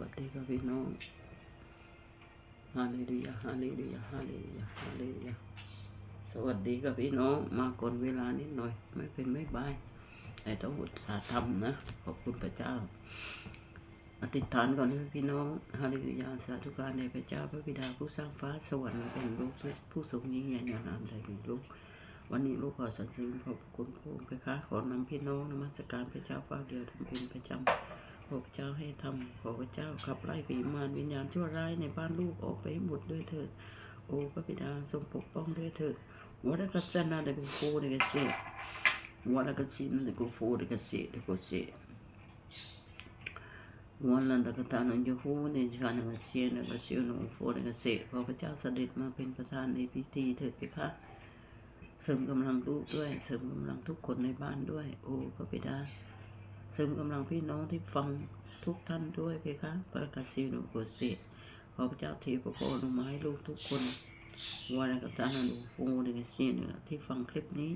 วัสดีครับพี่น้องฮาเลลูยาฮาเลลูยาฮาเลลูยาฮาเลลูยาสวัสดีครับพี่น้องมาก่อนเวลานิดหน่อย ไม่เป็นไม่บายแต่ต้องอุตสาห์ทำนะขอบคุณพระเจ้าอธิษฐานก่อนนะพี่น้องฮาเลลูยาสาธุการในพระเจ้าพระบิดาผู้สร้างฟ้าสวรรค์เป็นลูกผู้ทรงยิ่งใหญ่ในนามใดเป็นลูกวันนี้ลูกขอสรรเสริญขอบคุณพระองค์ไปค้าขอนำพี่น้องนมัสการพระเจ้าฟ้าเดียวทำเป็นประจำ พระเจ้าให้ทำขอพระเจ้าขับไล่ผีมารวิญญาณชั่วร้ายในบ้านลูกออกไปให้หมดด้วยเถิด โอ้พระบิดาทรงปกป้องด้วยเถิดวัดกัสนาเดกุโฟเดกเสวัดกัสินเดกุโฟเดกเสเดกุเสวันลันตะกตานันยูฮูในชานังเสียนังเสียนงโฟเดกเสขอพระเจ้าเสด็จมาเป็นประธานในพิธีเถิดเพคะเสริมกำลังลูกด้วย เสริมกำลังทุกคนในบ้านด้วย โอ้พระบิดา เสริมกำลังพี่น้องที่ฟังทุกท่านด้วยเพคะประกาศสินุกุศิขอพระเจ้าเทพระโคลงมาให้ลูกทุกคนวันกับตาหนูโอ้เดกเสียเนี่ยที่ฟังคลิปนี้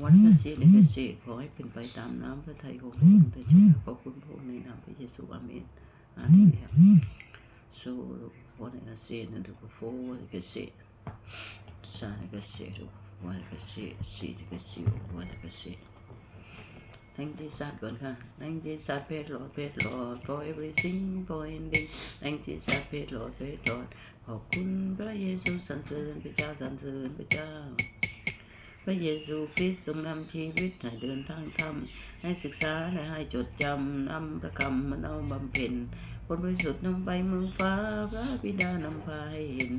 วันกเสียเดกเสียขอให้เป็นไปตามน้ำพระทัยของพระองค์เถิดเจ้าขอบคุณพระองค์ในนามพระเยซูอาเมนอาเมนสู้วันกเสียนั่นทุกโฟวันกับเสีย Sana kasi ro, wala kasi, si kasi, wala kasi. Thank you, God ก่ อนค่ะ Thank you, God, praise Lord, praise Lord, for everything, for ending. Thank you, God, praise Lord, praise Lord. ขอบคุณพระเยซูสรรเสริญพระเจ้าสรรเสริญพระเจ้า พระเยซูคริสต์ทรงนำชีวิตให้เดินทางธรรมให้ศึกษาและให้จดจำนำพระคำมันเอาบำเพ็ญผลบริสุทธิ์นำไปเมืองฟ้าพระบิดานำพาให้เห็น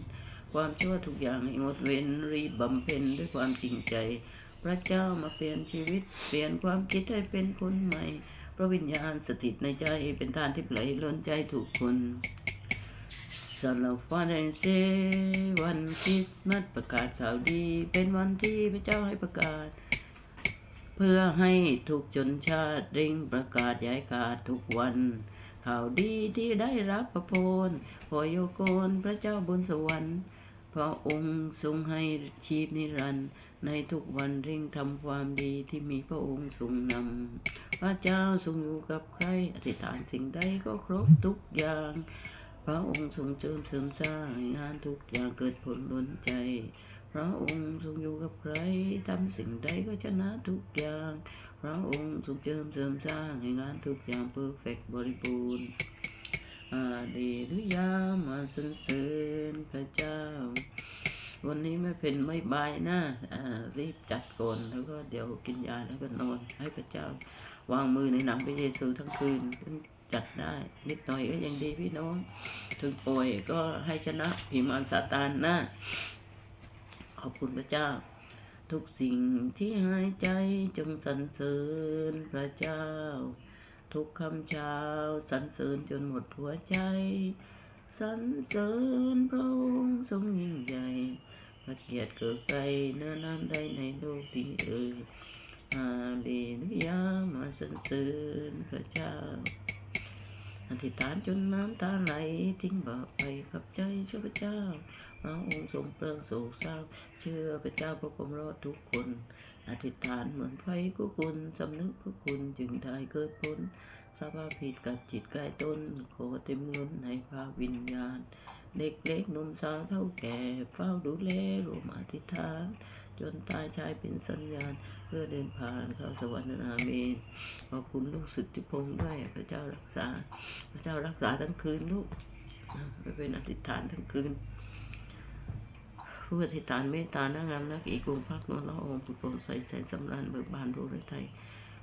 ความชั่วทุกอย่างให้งดเว้นรีบบำเพ็ญด้วยความจริงใจ พระเจ้ามาเปลี่ยนชีวิต เปลี่ยนความคิดให้เป็นคนใหม่ พระวิญญาณสถิตในใจเป็นทานที่ไหลล้นใจทุกคนสำหรับวันแห่งเซวันคริสต์มาสประกาศข่าวดี เป็นวันที่พระเจ้าให้ประกาศ เพื่อให้ทุกชนชาติเร่งประกาศย้ายขาดทุกวัน ข่าวดีที่ได้รับประโพลพอโยโกนพระเจ้าบนสวรรค์พระองค์ทรงให้ชีพนิรันดร์ ในทุกวันเร่งทำความดีที่มีพระองค์ทรงนำ พระเจ้าทรงอยู่กับใคร อธิษฐานสิ่งใดก็ครบทุกอย่าง พระองค์ทรงเจิมเสริมสร้างงานทุกอย่างเกิดผลล้นใจ พระองค์ทรงอยู่กับใครทำสิ่งใดก็ชนะทุกอย่าง พระองค์ทรงเจิมเสริมสร้างให้งานทุกอย่างเพอร์เฟกบริบูรณ์อาเลลุยามาสรรเสริญพระเจ้า วันนี้ไม่เป็นไม่บายนะรีบจัดก่อนแล้วก็เดี๋ยวกินยาแล้วก็นอนให้พระเจ้าวางมือในหนามพระเยซูทั้งคืนจัดได้นิดหน่อยก็ยังดีพี่น้อง ถึงป่วยก็ให้ชนะผีมารซาตานนะขอบคุณพระเจ้า ทุกสิ่งที่หายใจจงสรรเสริญพระเจ้า ทุกคำเช้าสรรเสริญจนหมดหัวใจสรรเสริญพระองค์ทรงยิ่งใหญ่ พระเกียรติเกิดไกลเนื้อน้ำใดในโลกที่เอ่ยฮาเลลูยามาสรรเสริญพระเจ้าอธิษฐานจนน้ำตาไหลทิ้งบาปไปกับใจเชื่อพระเจ้าพระองค์ทรงเปลืองโศกเศร้าเชื่อพระเจ้าพระผมรอดทุกคน อธิษฐานเหมือนไฟกุคุณสำนึกพระคุณจึงได้เกิดผลสภาพผิดกับจิตกายตนขอเต็มล้นในภาควิญญาณ เด็กเล็กหนุ่มสาวเท่าแก่เฝ้าดูแลรวมอธิษฐานจนตายชายเป็นสัญญาณ เพื่อเดินผ่านเข้าสวรรค์อาเมนขอบคุณลูกสุดที่พงษ์ด้วยพระเจ้ารักษา พระเจ้ารักษาทั้งคืนลูกนะไม่เป็นอธิษฐานทั้งคืนผู้อธิษฐานเมตตานักงามนักอีกรุงพักนวลละอองผุดโปร่งใสแสนสำราญเบิกบานรู้ฤทัย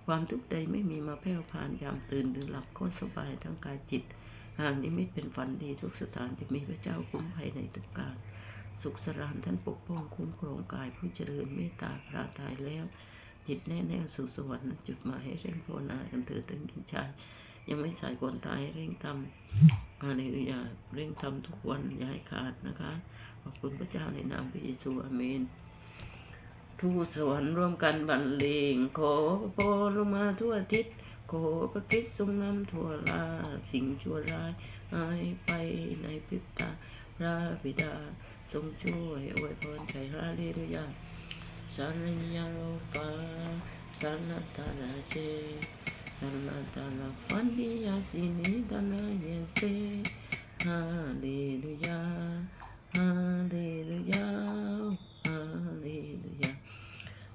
ความทุกข์ใดไม่มีมาแผ่วผ่านยามตื่นหรือหลับก็สบายทั้งกายจิต หากนิมิตเป็นฝันดีทุกสถานที่มีพระเจ้าคุ้มภัยในทุกการ สุขสรานท่านปกป้องคุ้มครองกายผู้เจริญเมตตาคราตายแล้ว จิตแน่แน่สู่สวรรค์จุดหมายให้เร่งภาวนากันเถิดถึงหญิงชาย ยังไม่สายก่อนตายเร่งทำอาเลลุยาเร่งทำทุกวันอย่าให้ขาดนะคะ ขอบคุณพระเจ้าในนามพระเยซูอาเมนทูตสวรรค์ร่วมกันบรรเลงขอพระพรลงมาทั่วทิศ ขอพระคริสต์ทรงนำทั่วลา สิ่งชั่วร้ายหายไปในพริบตาพระบิดา ทรงช่วยอวยพรใจฮาเลลูยาสันยาโลฟาสันตาลาเจสัลลาตาลาฟันดิยาสินิตาลาเยเซฮาเลลูยาฮาเลลูยาฮาเลลูยา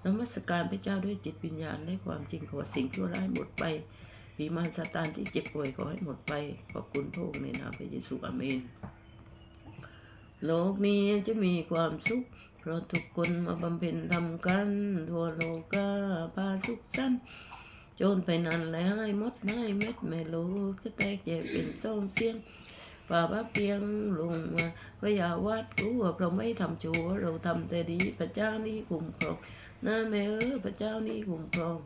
นมัสการพระเจ้าด้วยจิตวิญญาณและความจริงขอสิ่งชั่วร้ายหมดไปปีมารซาตานที่เจ็บป่วยขอให้หมดไป ขอบคุณพระองค์ในนามพระเยซูอาเมน โลกนี้จะมีความสุข เพราะทุกคนมาบำเพ็ญทำกัน ทั่วโลกาพาสุขสันโจนไปนานแล้วให้หมดให้เม็ดไม่รู้จะแตกแยกเป็นส้มเสียงฝ่าพระเพียงลงมาก็อย่าวัดรู้ว่าเราไม่ทำชั่วเราทำแต่ดีพระเจ้านี่คุ้มครอง นะแม่เออพระเจ้านี่คุ้มครอง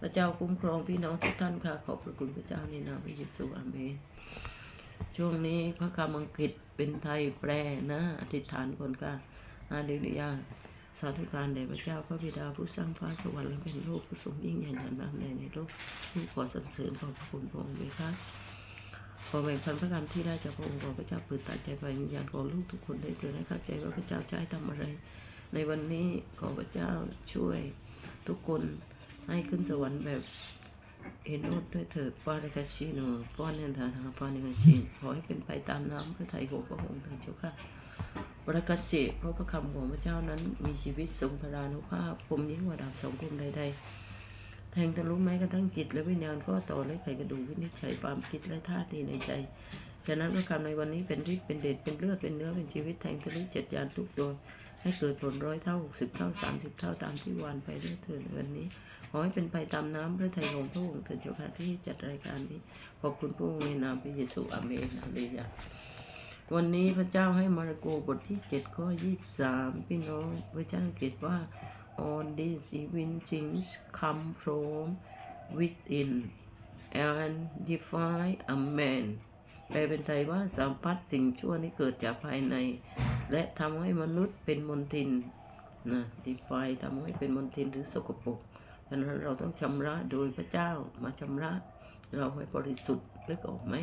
พระเจ้าคุ้มครองพี่น้องทุกท่านค่ะ ขอบพระคุณพระเจ้าในนามพระเยซูอาเมนช่วงนี้พระคำอังกฤษเป็นไทยแปลนะอธิษฐานคนค่ะฮาเลลูยาสาธุการแด่พระเจ้าพระบิดาผู้สร้างฟ้าสวรรค์และเป็นโลกผู้ทรงยิ่งใหญ่นานนำในในโลกผู้ขอสรรเสริญขอบพระคุณพระองค์ด้วยค่ะขอแบ่งพันพระกรรมที่ได้จากพระองค์ขอพระเจ้าเปิดตาใจไปวิญญาณของลูกทุกคนได้เกิดให้เข้าใจว่าพระเจ้าจะให้ทำอะไร ในวันนี้ขอพระเจ้าช่วยทุกคนให้ขึ้นสวรรค์แบบเห็นโนดด้วยเถิดฟาริกาชิโนป้อนเนนทางฟาริกาชินขอให้เป็นไปตามน้ำพระทัยของพระองค์เถิดเจ้าค่ะวรกเสเพราะพระคำของพระเจ้านั้นมีชีวิตทรงพลานุภาพคมยิ่งกว่าดาบสองคมใดๆ แทงทะลุแม้กระทั่งจิตและวิญญาณก็ต่อและไขกระดูกวินิจฉัยความคิดและท่าทีในใจฉะนั้นพระคำในวันนี้เป็นฤทธิ์เป็นเดชเป็นเลือดเป็นเนื้อเป็นชีวิตแทงทะลุเจ็ดยานทุกดวง ให้เกิดผลร้อยเท่าหกสิบเท่าสามสิบเท่าตามที่วานไปด้วยเถิดวันนี้ ขอให้เป็นไปตามน้ำพระทัยของพระองค์เถิดเจ้าค่ะที่จัดรายการนี้ขอบคุณพระองค์ในนามพระเยซูอาเมนฮาเลลยาวันนี้พระเจ้าให้มาระโกบทที่เจ็ดข้อยี่สิบสามพี่น้องพระเจ้าเขียนว่า all these evil things come from within and define a man แปลเป็นไทยว่าสัมพัทสิ่งชั่วนี้เกิดจากภายใน และทำให้มนุษย์เป็นมนทินนะดีไฟทำให้เป็นมนทินหรือสกปรกฉะนั้นเราต้องชำระโดยพระเจ้ามาชำระ เราให้บริสุทธิ์นึกออกไหม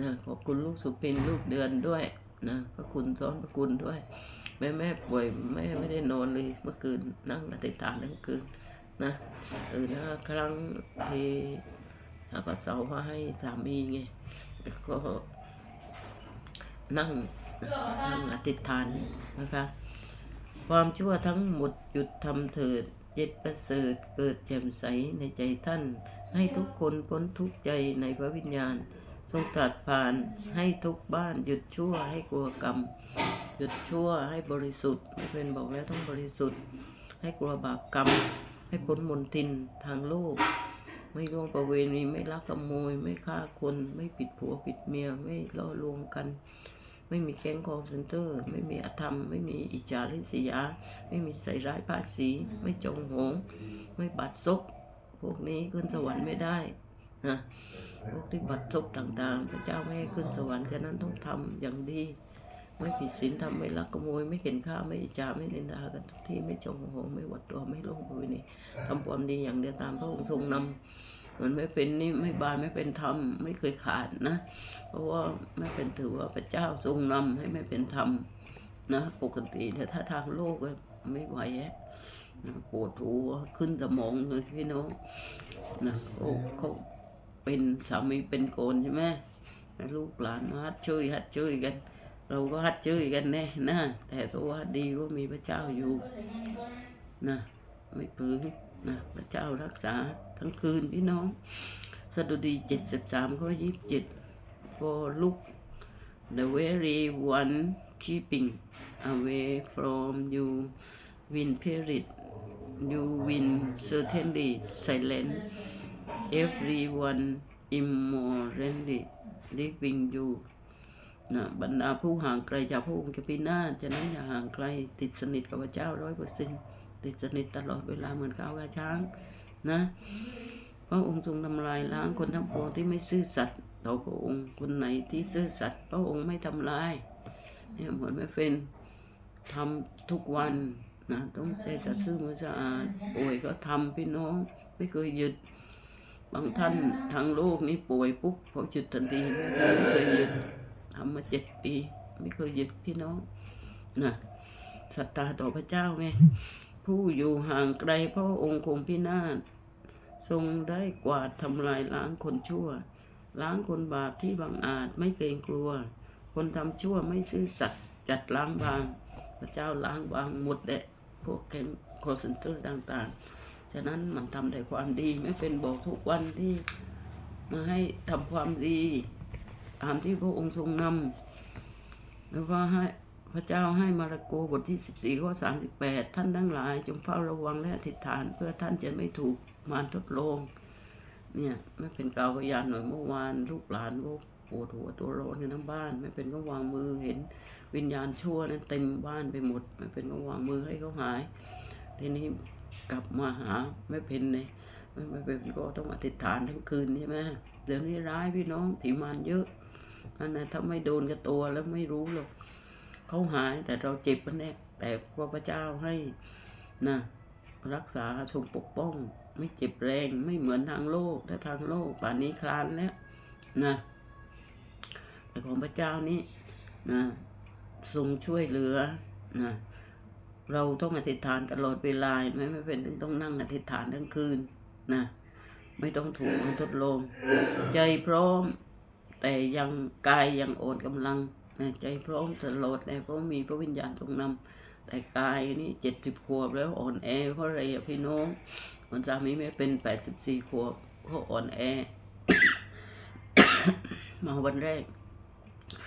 นะขอบคุณลูกสุปินลูกเดือนด้วยนะพระคุณซ้อนพระคุณด้วย แม่แม่ป่วยแม่ไม่ได้นอนเลยเมื่อคืนนั่งอธิษฐานทั้งคืนนะตื่นห้าครั้งที่หาพระเสาร์มาให้สามีไงก็นั่ง อธิษฐานนะคะ ความชั่วทั้งหมดหยุดทำเถิดเย็ดประเสริฐเกิดแจ่มใสในใจท่าน ให้ทุกคนพ้นทุกใจในพระวิญญาณ ทรงตรัสผ่านให้ทุกบ้านหยุดชั่วให้กลัวกรรม หยุดชั่วให้บริสุทธิ์ไม่เป็นบอกแล้วต้องบริสุทธิ์ ให้กลัวบาปกรรม ให้พ้นมนทินทางโลก ไม่ล่วงประเวณีไม่ลักขโมย ไม่ฆ่าคน ไม่ปิดผัวปิดเมียไม่ล่อลวงกัน ไม่มีแก๊งคอร์เซนเตอร์ ไม่มีอธรรม ไม่มีอิจฉาริษยา ไม่มีใส่ร้ายป้าสีไม่จงหง ไม่บัดซบพวกนี้ขึ้นสวรรค์ไม่ได้นะพวกที่บัดซบต่างๆ พระเจ้าไม่ให้ขึ้นสวรรค์ฉะนั้นต้องทำอย่างดี ไม่ผิดศีลทำไม่ลักขโมย ไม่เข็นฆ่าไม่อิจฉาไม่นินทากันทุกที่ไม่จงหงไม่หวัดตัวไม่ลงประเวณีทำความดีอย่างเดียวตามพระองค์ทรงนำ มันไม่เป็นนี่ไม่บานไม่เป็นธรรมไม่เคยขาดนะ เพราะว่าไม่เป็นถือว่าพระเจ้าทรงนำให้ไม่เป็นธรรมนะ ปกติแต่ถ้าทางโลกไม่ไหวอะนะปวดหัวขึ้นสมองเลยพี่น้องนะเขาเขาเป็นสามีเป็นโกนใช่ไหมลูกหลานมาฮัดช่วยฮัดช่วยกัน เราก็ฮัดช่วยกันแน่นะแต่เพราว่าดีว่ามีพระเจ้าอยู่นะไม่ปืนนะพระเจ้ารักษา ทั้งคืนพี่น้อง สดุดีเจ็ดสิบสามข้อยี่สิบเจ็ด for look the very one keeping away from you win period you win certainly silent everyone immorally living you นะบรรดาผู้ห่างไกลจากพระองค์จะพินาศฉะนั้นอย่าห่างไกลติดสนิทกับพระเจ้าร้อยเปอร์เซ็นต์ติดสนิทตลอดเวลาเหมือนก้าวกระช้าง นะพระองค์ทรงทำลายล้างคนทั้งปวงที่ไม่ซื่อสัตย์ต่อพระองค์คนไหนที่ซื่อสัตย์พระองค์ไม่ทำลายเนี่ยเหมือนไม่เป็นทำทุกวันนะต้องใจสัตย์ซื่อมือสะอาดป่วยก็ทำพี่น้องไม่เคยหยุดบางท่านทางโลกนี้ป่วยปุ๊บเขาหยุดทันทีไม่เคยหยุดทำมาเจ็ดปี ไม่เคยหยุดพี่น้องนะศรัทธาต่อพระเจ้าไงผู้อยู่ห่างไกลพระองค์คงพินาศ ทรงได้กวาดทำลายล้างคนชั่ว ล้างคนบาปที่บังอาจไม่เกรงกลัว คนทำชั่วไม่ซื่อสัตย์จัดล้างบาง พระเจ้าล้างบางหมดแหละพวกแก๊งโคเซนเตอร์ต่างๆ ฉะนั้นมันทำแต่ความดีไม่เป็นบอกทุกวันที่มาให้ทำความดีตามที่พระองค์ทรงนำแล้วก็ให้พระเจ้าให้มาระโกบทที่ 14ข้อ38 ท่านทั้งหลาย จงเฝ้าระวังและอธิษฐานเพื่อท่านจะไม่ถูก มารทดลองเนี่ยไม่เป็นกล่าวพยานหน่อยเมื่อวานลูกหลานก็ปวดหัวตัวร้อนกันทั้งบ้าน ไม่เป็นก็วางมือเห็นวิญญาณชั่วนั้นเต็มบ้านไปหมด ไม่เป็นก็วางมือให้เขาหาย ทีนี้กลับมาหาไม่เป็นเลยไม่เป็นก็ต้องอธิษฐานทั้งคืนใช่ไหมเดี๋ยวนี้ร้ายพี่น้องผีมารเยอะอันนั้นถ้าไม่โดนกับตัวแล้วไม่รู้หรอกเขาหายแต่เราเจ็บมันแน่แต่พระเจ้าให้นะ รักษาทรงปกป้อง ไม่เจ็บแรงไม่เหมือนทางโลกถ้าทางโลกป่านนี้คลานแล้วนะแต่ของพระเจ้านี่นะทรงช่วยเหลือนะเราต้องอธิษฐานตลอดเวลาไหมไม่เป็นต้องต้องนั่งอธิษฐานทั้งคืนนะไม่ต้องถูกทดลง ใจพร้อม แต่ยังกายยังอ่อนกำลังนะใจพร้อมตลอดเลยเพราะมีพระวิญญาณทรงนำ แต่กายนี่เจ็ดสิบขวบแล้วอ่อนแอเพราะอะไรอะพี่น้องมันสามีไม่เป็นแปดสิบสี่ขวบเขาอ่อนแอ มาวันแรก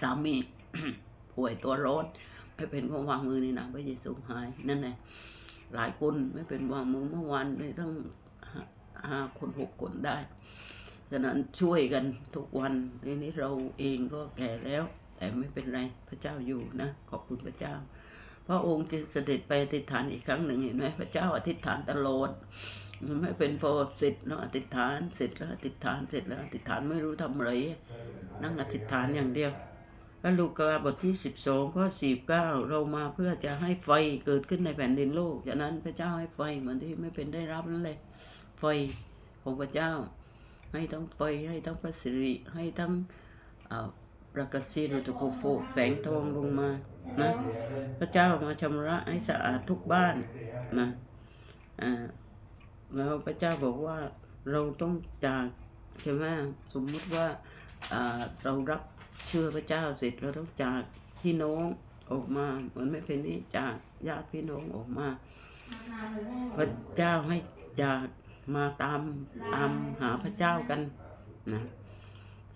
สามีป่วยตัวร้อนไม่เป็นก็วางมือในนามพระเยซูหายนั่นแหละหลายคนไม่เป็นวางมือเมื่อวานเลยทั้งห้าห้าคนหกคนได้ฉะนั้นช่วยกันทุกวันทีนี้เราเองก็แก่แล้ว แต่ไม่เป็นไรพระเจ้าอยู่นะ ขอบคุณพระเจ้า พระองค์จึงเสด็จไปอธิษฐานอีกครั้งหนึ่งเห็นไหมพระเจ้าอธิษฐานตลอดมันไม่เป็นพอเสร็จแล้วอธิษฐานเสร็จแล้วอธิษฐานเสร็จแล้วอธิษฐานไม่รู้ทำอะไรนั่งอธิษฐานอย่างเดียวแล้วลูกาบทที่สิบสองข้อสี่เก้าเรามาเพื่อจะให้ไฟเกิดขึ้นในแผ่นดินโลกฉะนั้นพระเจ้าให้ไฟเหมือนที่ไม่เป็นได้รับนั่นเลยไฟของพระเจ้า ให้ทั้งไฟให้ทั้งพระสิริให้ทั้งอ่า ประกาศสีรุตโกโฟแสงทองลงมานะพระเจ้ามาชำระให้สะอาดทุกบ้านนะอ่าแล้วพระเจ้าบอกว่าเราต้องจากใช่ไหมสมมุติว่าอ่าเรารับเชื่อพระเจ้าเสร็จเราต้องจากพี่น้องออกมาเหมือนไม่เป็นนี้จากญาติพี่น้องออกมา พระเจ้าให้จากมาตามตามหาพระเจ้ากันนะ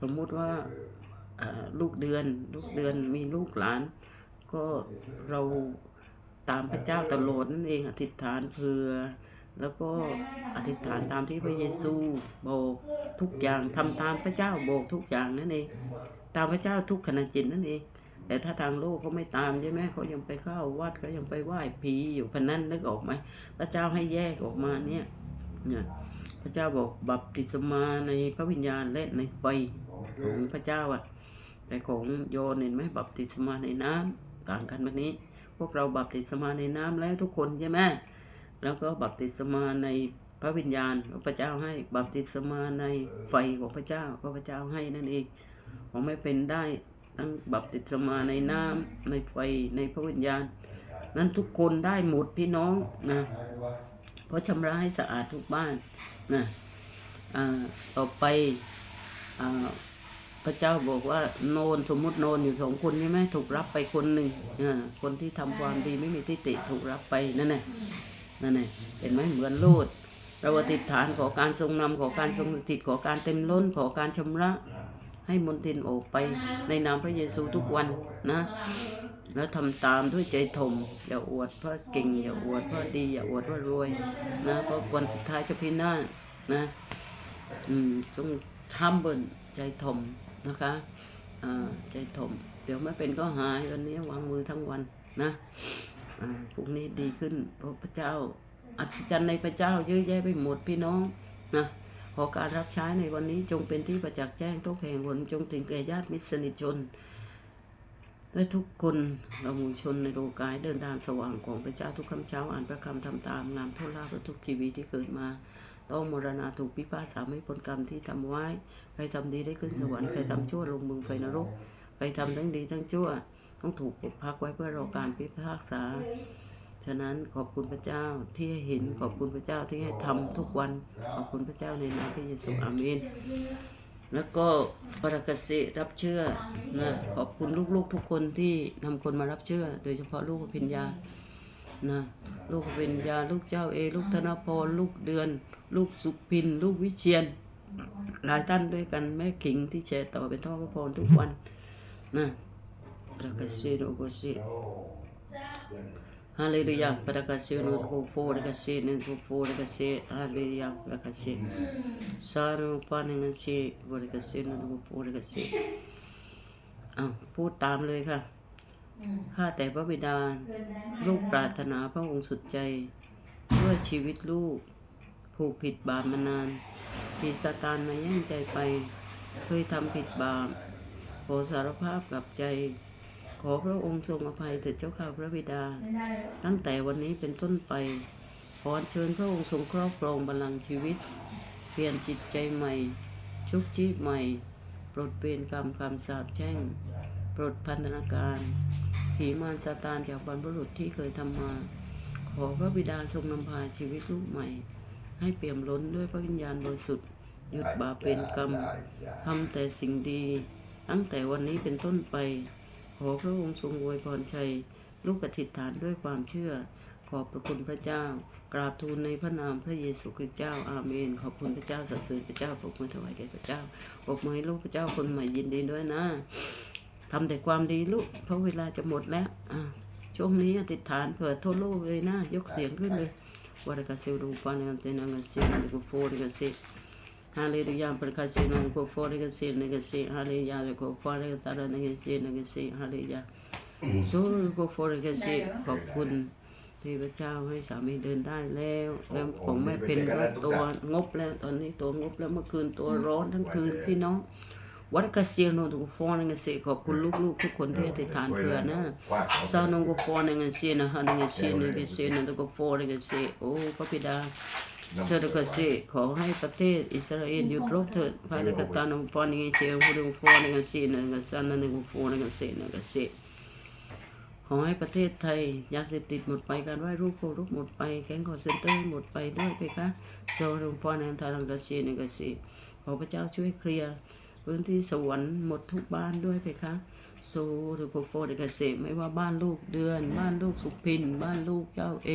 สมมุติว่า ลูกเดือน ลูกเดือนมีลูกหลาน ก็เราตามพระเจ้าตลอดนั่นเองอธิษฐานเพื่อ แล้วก็อธิษฐานตามที่พระเยซูบอกทุกอย่างทำตามพระเจ้าบอกทุกอย่างนั่นเองตามพระเจ้าทุกขณะจิตนั่นเองแต่ถ้าทางโลกเขาไม่ตามใช่ไหมเขายังไปเข้าวัดเขายังไปไหว้ผีอยู่พนนั้นนึกออกไหมพระเจ้าให้แยกออกมาเนี่ยเนี่ยพระเจ้าบอกบัพติศมาในพระวิญญาณและในไฟของพระเจ้าอะ แต่ของโยนเห็นไหมบัพติศมาในน้ำต่างกันวันนี้ พวกเราบัพติศมาในน้ำแล้วทุกคนใช่ไหมแล้วก็บัพติศมาในพระวิญญาณพระเจ้าให้บัพติศมาในไฟของพระเจ้าพระเจ้าให้นั่นเองของไม่เป็นได้ทั้งบัพติศมาในน้ำในไฟในพระวิญญาณ นั้นทุกคนได้หมดพี่น้องนะเพราะชำระให้สะอาดทุกบ้านนะอ่าต่อไปอ่า พระเจ้าบอกว่าโนนสมมุติโนนอยู่สองคนใช่ไหมถูกรับไปคนหนึ่งอ่าคนที่ทำความดีไม่มีทิฏฐิถูกรับไปนั่นแหละนั่นแหละเห็นไหมเหมือนลูดเราอธิษฐานขอการทรงนำขอการทรงสถิตขอการเต็มล้นขอการชำระ ให้มนทินออกไปในนามพระเยซูทุกวันนะ แล้วทำตามด้วยใจถ่มอย่าอวดเพราะเก่งอย่าอวดเพราะดีอย่าอวดเพราะรวยนะเพราะวันสุดท้ายจะพินาศนะ อืมจงทำบนใจถ่ม นะคะอ่าใจถ่มเดี๋ยวไม่เป็นก็หายวันนี้วางมือทั้งวันนะอ่าพรุ่งนี้ดีขึ้นเพราะพระเจ้าอัศจรรย์ในพระเจ้าเยอะแยะไปหมดพี่น้องนะขอการรับใช้ในวันนี้จงเป็นที่ประจักษ์แจ้งทุกแห่งหนจงถึงแก่ญาติมิตรสนิทชน และทุกคนเราหมู่ชนในโลกายเดินทางสว่างของพระเจ้าทุกคำเช้าอ่านพระคำทำตามงามทษลาภและทุกชีวิตที่เกิดมา ต้องมรณาถูกพิพากษาไม่พ้นกรรมที่ทำไว้ ใครทำดีได้ขึ้นสวรรค์ ใครทำชั่วลงมึงไฟนรก ใครทำทั้งดีทั้งชั่ว ต้องถูกปกพักไว้เพื่อรอการพิพากษา ฉะนั้นขอบคุณพระเจ้าที่ให้เห็น ขอบคุณพระเจ้าที่ให้ทำทุกวัน ขอบคุณพระเจ้าในนามพระเยซูอาเมน แล้วก็ประกาศสิรับเชื่อนะขอบคุณลูกๆทุกคนที่นำคนมารับเชื่อ โดยเฉพาะลูกพิญญา นะลูกพิญญาลูกเจ้าเอ ลูกธนพรลูกเดือน ลูกสุพิน ลูกวิเชียน หลายท่านด้วยกันแม่ขิงที่แชร์ต่อเป็นท่อพระพรทุกวันนะประกาศสิโรโกสิ Haleluya, prakasih no ko fo rakasih no ko fo rakasih haleluya prakasih. Sanu paning si prakasih no ko fo rakasih. อ้าวพูดตามเลยค่ะ ข้าแต่พระบิดา ลูกปรารถนาพระองค์สุดใจ ด้วยชีวิตลูก ผูกผิดบาปมานาน ผิดสตานมาแย่งใจไป เคยทำผิดบาป ขอสารภาพกับใจ ขอพระองค์ทรงอภัยเถิดเจ้าข้าพระบิดา ตั้งแต่วันนี้เป็นต้นไป ขอเชิญพระองค์ทรงครอบครองบัลลังก์ชีวิต เปลี่ยนจิตใจใหม่ ชุบชีพใหม่ ปลดเปลี่ยนกรรมคำสาปแช่ง ปลดพันธนาการ ผีมารซาตานจากบรรพบุรุษที่เคยทำมา ขอพระบิดาทรงนำพาชีวิตลูกใหม่ ให้เปี่ยมล้นด้วยพระวิญญาณบริสุทธิ์หยุดบาปเป็นกรรมทำแต่สิ่งดี ตั้งแต่วันนี้เป็นต้นไป ขอพระองค์ทรงอวยพรชัย ลูกอธิษฐานด้วยความเชื่อ ขอบพระคุณพระเจ้า กราบทูลในพระนามพระเยซูคริสต์เจ้าอาเมน ขอบคุณพระเจ้าสรรเสริญพระเจ้าปรบมือถวายแด่พระเจ้าปรบมือให้ลูกพระเจ้าคนใหม่ยินดีด้วยนะ ทำแต่ความดีลูกเพราะเวลาจะหมดแล้วอะช่วงนี้อธิษฐานเผื่อทั่วโลกเลยนะ ยกเสียงขึ้นเลยวัดกาเซรูปานังเตนังกาเซนังกุโฟรกาเซ Hallelujah, perkasi nang ko for the sin nang si hallelujah ko for the tara nang si nang si hallelujah สู้ก็ฟร์กสิขอบคุณที่พระเจ้าให้สามีเดินได้แล้วแล้วของแม่เป็นก็ตัวงบแล้วตอนนี้ตัวงบแล้วเมื่อคืนตัวร้อนทั้งคืนพี่น้อง วัดกระเซียนดูฟอนงเสียขอบคุณลูกๆทุกคนที่อธิษฐานเพื่อนะซานงก็ฟอนงเสียนะฮะนงเสียนงเสียนะก็ฟอนงเสียโอ้พระบิดาเสด็จกสิขอให้ประเทศอิสราเอลหยุดรบเถิดพระเจ้าตานงฟอนงเชียงพูดงฟอนงเสียนงสันนงฟอนงเสียนงเสียขอให้ประเทศไทยยาเสพติดหมดไปการไหว้รูปโครูปหมดไปแก๊งคอร์เซนเตอร์หมดไปด้วยไปคะโซลงฟอนแอนทารังกาเซีนกาซีขอพระเจ้าช่วยเคลียร์ พื้นที่สวรรค์หมดทุกบ้านด้วยไปคะโซหรือโกโฟเดกาเซไม่ว่าบ้านลูกเดือน บ้านลูกสุพิน บ้านลูกเจ้าเอ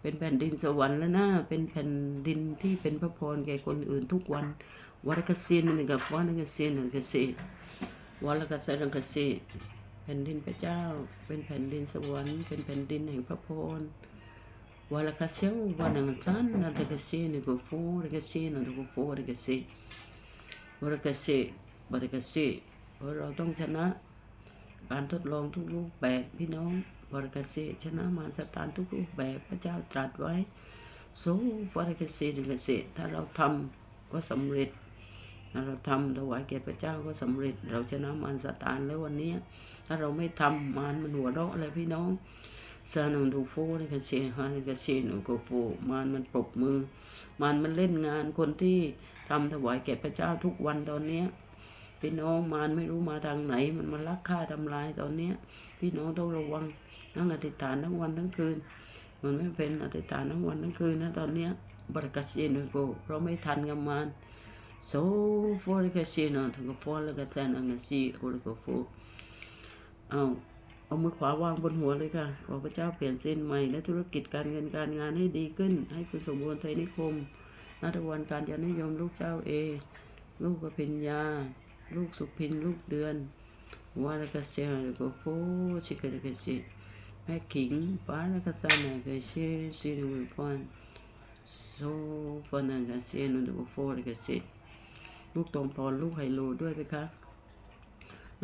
เป็นแผ่นดินสวรรค์แล้วนะเป็นแผ่นดินที่เป็นพระพรแก่คนอื่นทุกวันวัดกเซียนนึงกับฟอนกาเซียนกาเซวัดกเซียนกาเซแผ่นดินพระเจ้า เป็นแผ่นดินสวรรค์เป็นแผ่นดินแห่งพระพรวาลกเซียววานังซันนาตกาเซนกุโฟรกาเซนกุโฟรกาเซวาลกาเซ บารกาเซเพราะเราต้องชนะ การทดลองทุกรูปแบบพี่น้องวาลกาเซชนะมารสตานทุกรูปแบบพระเจ้าตรัสไว้โซวาลกาเซนกาเซถ้าเราทำก็สำเร็จถ้าเราทำถวายแก่พระเจ้าก็สำเร็จ เราชนะมารซาตานแล้ววันนี้ ถ้าเราไม่ทำมารมันหัวเราะอะไรพี่น้องซานุดูโฟนี่ก็เชฮานี่ก็เชนุโกโฟมารมันปรบมือ มารมันเล่นงานคนที่ ทำถวายแก่พระเจ้าทุกวันตอนเนี้ยพี่น้องมารไม่รู้มาทางไหน มันมาลักฆ่าทำลายตอนเนี้ย พี่น้องต้องระวังนั่งอธิษฐานทั้งวันทั้งคืน มันไม่เป็นอธิษฐานทั้งวันทั้งคืนนะตอนเนี้ยบริกัสเซนุโกเราไม่ทันกับมาร so for the casino ถึงกับ for แล้วก็แทนอังกฤษโอริโกโฟเอาเอามือขวาวางบนหัวเลยค่ะ ขอพระเจ้าเปลี่ยนเส้นใหม่และธุรกิจการเงินการงานให้ดีขึ้น ให้คุณสมบูรณ์ไทยนิคม นัตวันการยานิยมลูกเจ้าเอ ลูกกพิญญา ลูกสุพิน ลูกเดือนวาลกเซียโกโฟชิกะกะสิแม่ขิงป้าลกตานาเกเชซิริวิฟอนโซฟอนังกเซียนุโกโฟลกะสิลูกตรงปอลูกไฮโลด้วยไหมคะ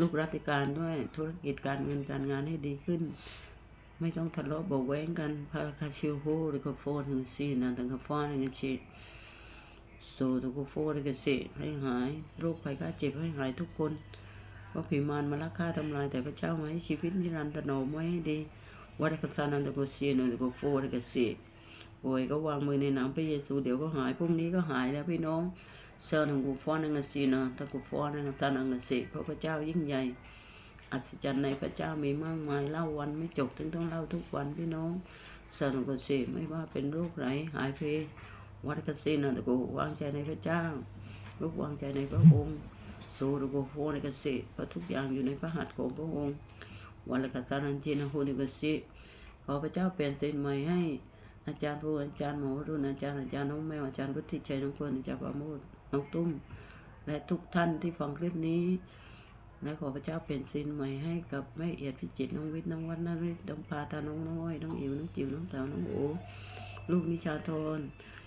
ลูกราชการด้วยธุรกิจการเงินการงานให้ดีขึ้น ไม่ต้องทะเลาะเบาะแว้งกันพาคาชิวโฮหรือกโฟนถึงซีนะถึงกับฟอนถึงชี โซตุกุโฟถึงกับซีให้หาย โรคภัยไข้เจ็บให้หายทุกคนว่าะผีมารมาลักฆ่าทำลายแต่พระเจ้ามาให้ชีวิตนิรันดร์โนมไว้ให้ดีวัดกัสานันตโกเซียนตโกโฟถึงกับซีโอ้ยก็วางมือในน้ำพระเยซูเดี๋ยวก็หายพรุ่งนี้ก็หายแล้วพี่น้องเซอร์นังกูฟอนังสีนะตะกูฟอนังตานังสีเพราะพระเจ้ายิ่งใหญ่อัศจรรย์ในพระเจ้ามีมากมายเล่าวันไม่จบถึงต้องเล่าทุกวันพี่น้องสนุกสิไม่ว่าเป็นโรคไหนหายเพ วัดกสินนะตะโกวางใจในพระเจ้าลูกวางใจในพระองค์สูตะโกโฟในกสิเพราะทุกอย่างอยู่ในพระหัตถ์ของพระองค์วันละกัตานันทีนะโฮนิกสิขอพระเจ้าเปลี่ยนเส้นใหม่ให้อาจารย์ผู้อาจารย์หมอรุ่นอาจารย์อาจารย์น้องแมวอาจารย์พุทธิชัยน้องเพื่อนอาจารย์ปราโมทน้องตุ้ม และทุกท่านที่ฟังคลิปนี้และขอพระเจ้าเป็นสินใหม่ให้กับแม่เอียดพิจิตน้องวิทย์น้องวัฒนฤทธิ์น้องพาตาน้องน้อยน้องอิ๋วน้องจิ๋วน้องแต๋วน้องโอ ลูกนิชาธร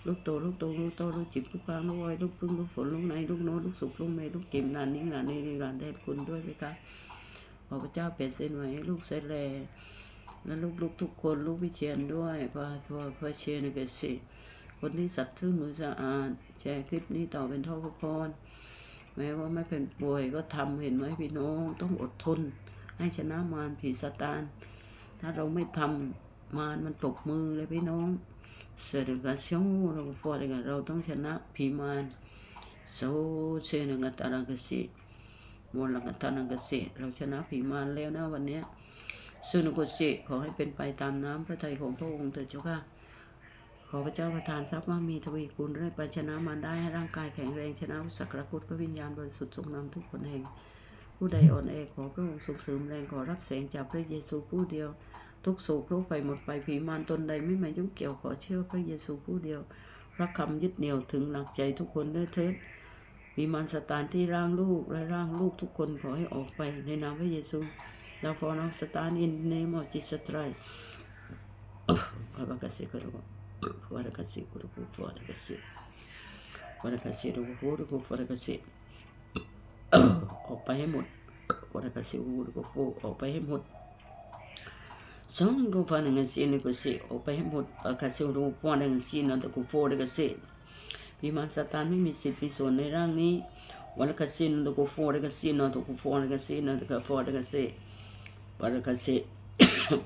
ลูกโตลูกโตลูกโตลูกจิบลูกกลางลูกอ้อยลูกพึ่งลูกฝนลูกไหนลูกโน้ลูกสุกลูกเมยลูกจิมหลานนิ้งหลานนี่หลานแดนคุณด้วยไหมคะขอพระเจ้าเป็นสินใหม่ให้ลูกเสร็จแลและลูกๆทุกคนลูกวิเชียนด้วยพระพระพระเชียนกสิคนที่สัตย์ซื่อมือสะอาดแชร์คลิปนี้ต่อเป็นท่อพระพรแม้ว่าไม่เป็นป่วยก็ทำเห็นไหมพี่น้องต้องอดทน ให้ชนะมารผีสตาน ถ้าเราไม่ทำมารมันตกมือเลยพี่น้อง สด็จกาเซียวเราฟอดกันเราต้องชนะผีมารโซเซนกันตาลังกสิมลกันตาลังกสิเราชนะผีมารแล้วนะวันนี้ยซึ่งกุศิขอให้เป็นไปตามน้ำพระทัยของพระองค์เถิดเจ้าค่ะขอพระเจ้าประทานทรัพย์ว่ามีทวีคูณได้ไปชนะมาได้ให้ร่างกายแข็งแรงชนะอุสักรกุฏพระวิญญาณบริสุทธิ์ทรงนำทุกคนแห่ง ผู้ใดอ่อนแอขอพระองค์ทรงเสริมแรงขอรับแสงจากพระเยซูผู้เดียว ทุกโศกโรคไปหมดไปผีมารตนใดไม่มายุ่งเกี่ยวขอเชื่อพระเยซูผู้เดียว พระคำยึดเหนี่ยวถึงหลักใจทุกคนด้วยเถิดมีมารสตานที่ร่างลูกและร่างลูกทุกคนขอให้ออกไปในนามพระเยซูเราฟอนอสตานอินเนมอจิสตรายพระบังกสิกรุ fora cacete, curucu, fora cacete. Fora cacete, curucu, fora cacete. ออกไปให้หมดฟอร์กาซิอูก็โฟออกไปให้หมดสองก็ฟันงานซีนก็เสออกไปให้หมด Son gupa dengan sini ku si opa hemut kasi rupa dengan sini atau ku fo dengan si. Bima satan mi mi si pi son ni rang ni wala kasi atau ku fo dengan sini atau ku fo dengan sini atau ku fo dengan si. Pada kasi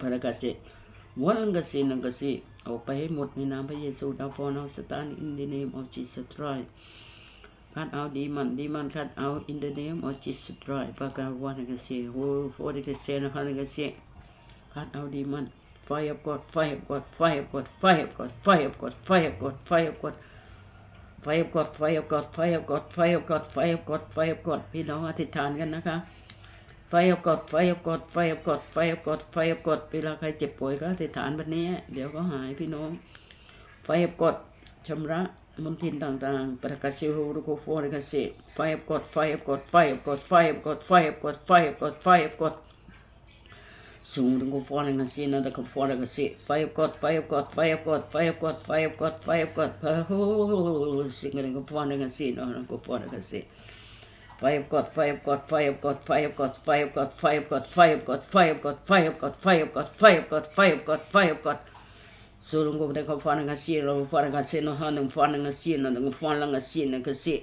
pada kasi wala kasi dengan si opa hemut ni nama Yesus dah fo nau satan in the name of Jesus Christ. Cut out demon, demon cut out in the name of Jesus Christ. Pakai wala kasi, wala kasi, wala kasi, นกันเสียโอ้โฟดิกันเอาดีมัน fire of God fire of God fire of God fire of God fire of God fire of God fire of God fire of God fire of God fire of God fire of God fire of God fire of God พี่น้องอธิษฐานกันนะคะไฟ of God ไฟ of God ไฟ of God ไฟ of God ไฟ of God เวลาใครเจ็บป่วยก็อธิษฐานแบบนี้ เดี๋ยวก็หายพี่น้องไฟ of God ชำระมลทินต่างๆประกาศซิรูรุโกโฟริกาเซไฟ of God ไฟ of God ไฟ of God ไฟ of God ไฟ of God ไฟ of God ไฟ of God สูงรุโกโฟริกาเซนะตะกโฟริกาเซไฟ of God ไฟ of God ไฟ of God ไฟ of God ไฟ of God ไฟ of God พระโหสิ่งอะไรก็ฟอริกาเซนะรุโกโฟริกาเซ Fire of God, fire of God, fire of God, fire of God, fire of God, fire of God, fire of God, fire of God, fire of God, fire of God, fire of God, fire of God, fire of God. Sulung ko de ko fa nga si lo fa nga si no han fa nga si no nga fa nga si na ka si.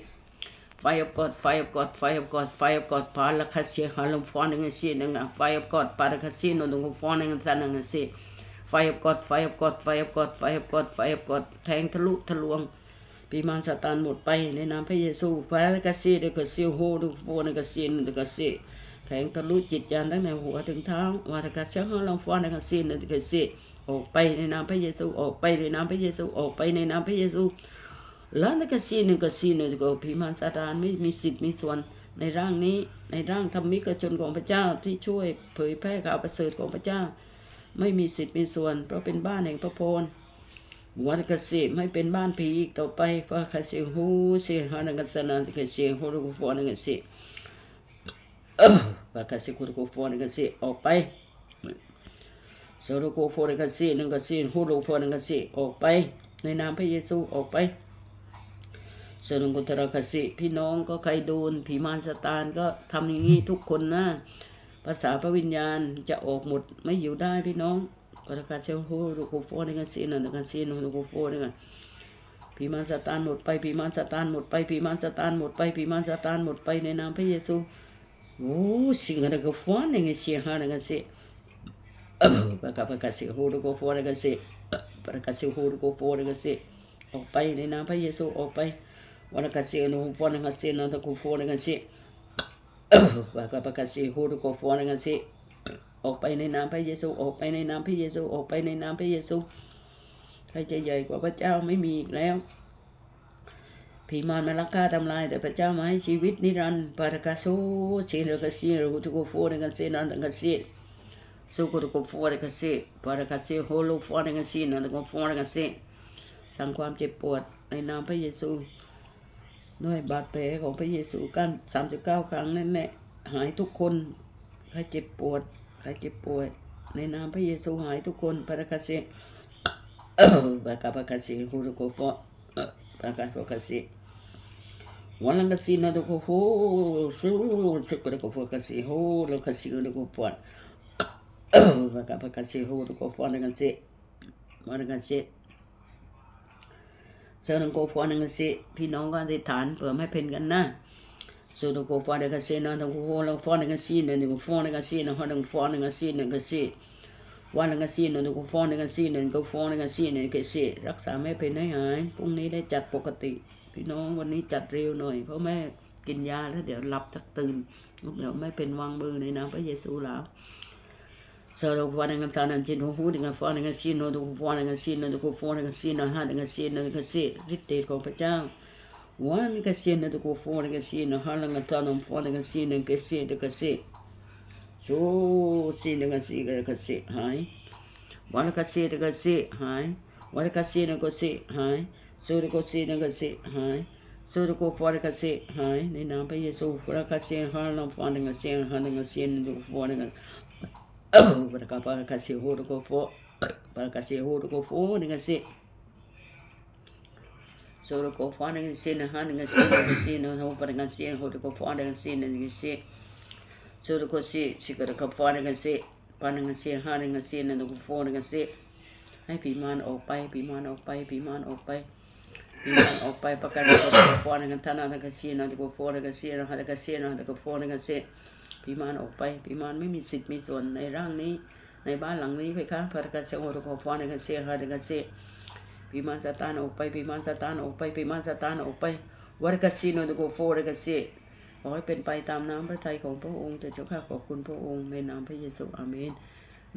Fire of God, fire of God, fire of God, fire of God, pa la ka si ha lo fa nga si nga fire of God, pa la ka si no nga fa nga sa nga si. Fire of God, fire of God, fire of God, fire of God, fire of God แทงทะลุทะลวงปีมารซาตานหมดไปในนามพระเยซูพระกษีเดกซิโฮดูโฟนกสินเดกสิแทงทะลุจิตยานตั้งแต่หัวถึงเท้าวาตกาเช้าลองฟอนในกสินเดกสิออกไปในนามพระเยซูออกไปในนามพระเยซูออกไปในนามพระเยซู แล้วนกสินกสินก็ปีมารซาตานไม่มีสิทธิ์มีส่วนในร่างนี้ ในร่างธรรมิกชนของพระเจ้าที่ช่วยเผยแพร่ข่าวประเสริฐของพระเจ้า ไม่มีสิทธิ์มีส่วน เพราะเป็นบ้านแห่งพระพรวัดกสิไม่เป็นบ้านผีอีกต่อไปเพราะกสิหูเสียหานังกันสนานกสิหูรุกฟอนังกสิพระกสิคุรุกฟอนังกสิออกไปสรุกฟอนังกสินังกสิหูรุกฟอนังกสิออกไป ในนามพระเยซูออกไป สรุกุตระกสิ พี่น้องก็ใครโดนผีมารสตานก็ทำอย่างนี้ทุกคนนะภาษาพระวิญญาณจะออกหมดไม่อยู่ได้พี่น้อง para cá se ho do ko fo dengan sin dengan sin do ko fo dengan ผีมารซาตานหมดไปผีมารซาตานหมดไปผีมารซาตานหมดไปผีมารซาตานหมดไปในนามพระเยซูโอ้สิ่งอะไรก็ฟ้อนอย่างเงี้ยเสียหาอย่างเงี้ยสิประกาศประกาศสิโฮดูโกฟออย่างเงี้ยสิประกาศสิโฮดูโกฟออย่างเงี้ยสิออกไปในนามพระเยซูออกไป วันกาศสิโนฟออย่างเงี้ยนั่นตะกูฟออย่างเงี้ยสิบกาปกาซีฮูรุโกฟอนังซีออกไปในนามพระเยซูออกไปในนามพระเยซูออกไปในนามพระเยซูใครจะใหญ่กว่าพระเจ้าไม่มีอีกแล้วผีมารมาลักฆ่าทำลายแต่พระเจ้ามาให้ชีวิตนิรันดร์ปาตกาโซเชลกาซีรูตุโกโฟนังซีนันตังกาซีสุกุตุโกโฟนังกาซีปาตกาซีโฮโลฟอนังกาซีนันตังกโฟนังกาซีสั่งความเจ็บปวดในนามพระเยซู ด้วยบาดแผลของพระเยซูกันสามสิบเก้าครั้งนั่นแหละหายทุกคนใครเจ็บปวดใครเจ็บป่วย ในนามพระเยซูหายทุกคนประกาเสีซประกาประกาเสีซฮูรุโกฟะประกาปรากาเซวันลังกสีนาดูโกโฮสูสุกเลโกฟะกาเซโฮลังกสีเลโกฟะประกาประกาเซโฮดูโกฟะลังกัสีมานังกัสี เสริญโกฟอนังสิพี่น้องก็อธิษฐานเผื่อไม่เป็นกันนะสุดโกฟอนังสินะตงโกลังฟอนังสินะตงฟอนังสินะฮอดังฟอนังสินะกสิวันนังสินะตงฟอนังสินะก็ฟอนังสินะกสิรักษาไม่เป็นให้หายพรุ่งนี้ได้จัดปกติ พี่น้องวันนี้จัดเร็วหน่อย เพราะแม่กินยาแล้วเดี๋ยวหลับจักตื่นเดี๋ยวไม่เป็นวางมือในนามพระเยซูแล้ว Solo kwa dengan tangan jin hu dengan fa dengan sin no du fa dengan sin no du fa dengan sin no ha dengan sin no dengan sin ฤทธิ์เดชของพระเจ้าวันกับ sin no du fa dengan sin no ha dengan tangan fa dengan sin no dengan sin dengan sin so sin dengan sin dengan sin หายวันกับ sin dengan sin หายวันกับ sin dengan sin หาย so กับ sin dengan sin หาย so กับ fa dengan sin หายในนามพระเยซูฟ้ากับ sin ฮาลอง fa dengan sin ฮา dengan sin du fa dengan Mereka para kasih huru ko fo. Para kasih huru ko fo dengan si. Suruh ko fo dengan si na ha dengan si dengan si na ho para dengan si huru ko fo dengan si dengan si. Suruh ko si si ko ko fo dengan si. Pa dengan si ha dengan si na ko fo dengan si. ให้ผีมารออกไปผีมารออกไปผีมารออกไปผีมารออกไปประกาศตัวตัวฟอนกันท่านาตะกเสียนาตะกฟอนกันเสียนะฮะตะกเสียนะตะกฟอนกันเสีย พิมานออกไปพิมานไม่มีสิทธิ์มีส่วนในร่างนี้ ในบ้านหลังนี้ไปค่ะพระกัสเซโฮรุกฟอนในกันเสียฮาในกันเสียพิมานซาตานออกไปพิมานซาตานออกไปพิมานซาตานออกไปวัดกัสซีโนตโกโฟในกันเสียขอให้เป็นไปตามน้ำพระทัยของพระองค์แต่เจ้าข้าขอบคุณพระองค์ในนามพระเยซูอาเมน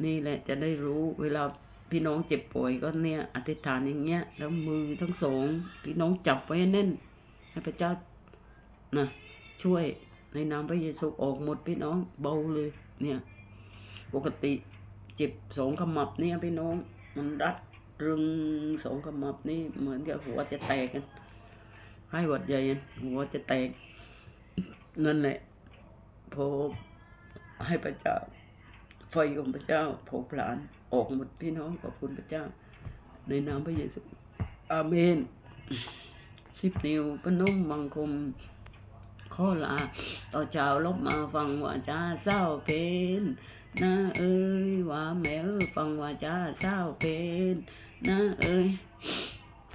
นี่แหละจะได้รู้เวลาพี่น้องเจ็บป่วยก็เนี่ยอธิษฐานอย่างเงี้ยแล้วมือทั้งสองพี่น้องจับไว้แน่นให้พระเจ้านะช่วย ในนามพระเยซูออกหมดพี่น้องเบาเลย เนี่ย ปกติเจ็บสองขมับเนี่ยพี่น้อง มันรัดรึงสองขมับนี่เหมือนกับหัวจะแตกกันให้หวัดใหญ่หัวจะแตกนั่นแหละพอให้พระเจ้าไฟของพระเจ้าเผาผลาญออกหมดพี่น้องขอบคุณพระเจ้า ในนามพระเยซูอาเมนสิบนิ้วปนุ่มบังคม ขอลา ต่อเจ้าลบมาฟังว่าจ้าเศร้าเพนนะเอ้ยว่าแม่ฟังว่าจ้าเศร้าเพนนะเอ้ย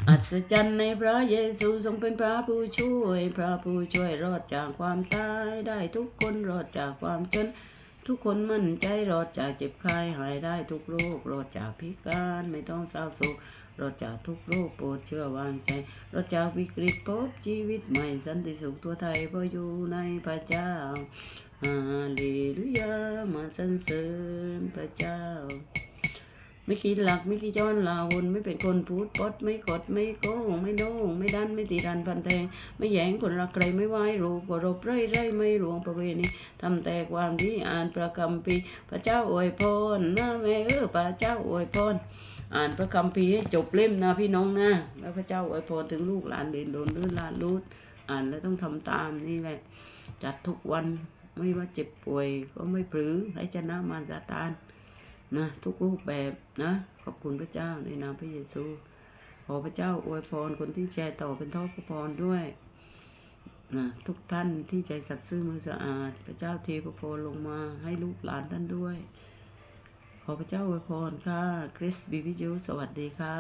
อัศจรรย์ในพระเยซูทรงเป็นพระผู้ช่วย พระผู้ช่วยรอดจากความตายได้ทุกคนรอดจากความจน ทุกคนมั่นใจรอดจากเจ็บไข้หายได้ทุกโรครอดจากพิการไม่ต้องเศร้าโศก เรอดจากทุกโรคโปรดเชื่อวางใจ เรอดจากวิกฤตพบชีวิตใหม่สันติสุขทั่วไทยเพราะอยู่ในพระเจ้าฮาเลลูยามาสรรเสริญพระเจ้า ไม่คิดหลักไม่คิดจอนลาวนไม่เป็นคนพูดปดไม่กดไม่โกงไม่โน้งไม่ดันไม่ตีดันพันแทงไม่แย่งคนรักใครไม่ไหวรูปรบไร่ไร่ไม่หลวงประเวณีทำแต่ความดีอ่านประคำปีพระเจ้าอวยพรนะแม่เออพระเจ้าอวยพร อ่านพระคัมภีร์ให้จบเล่มนะพี่น้องนะแล้วพระเจ้าอวยพรถึงลูกหลานเด่นโดนลื่นลานรูดอ่านแล้วต้องทำตามนี่แหละ จัดทุกวันไม่ว่าเจ็บป่วยก็ไม่ปรือให้ชนะมารซาตานนะทุกรูปแบบนะ ขอบคุณพระเจ้าในนามพระเยซูขอพระเจ้าอวยพรคนที่แชร์ต่อเป็นทอพระพรด้วยนะทุกท่านที่ใจสัตย์ซื่อมือสะอาด พระเจ้าเทพระพรลงมาให้ลูกหลานท่านด้วย ขอพระเจ้าอวยพรค่ะ คริสบิวิจูสวัสดีค่ะ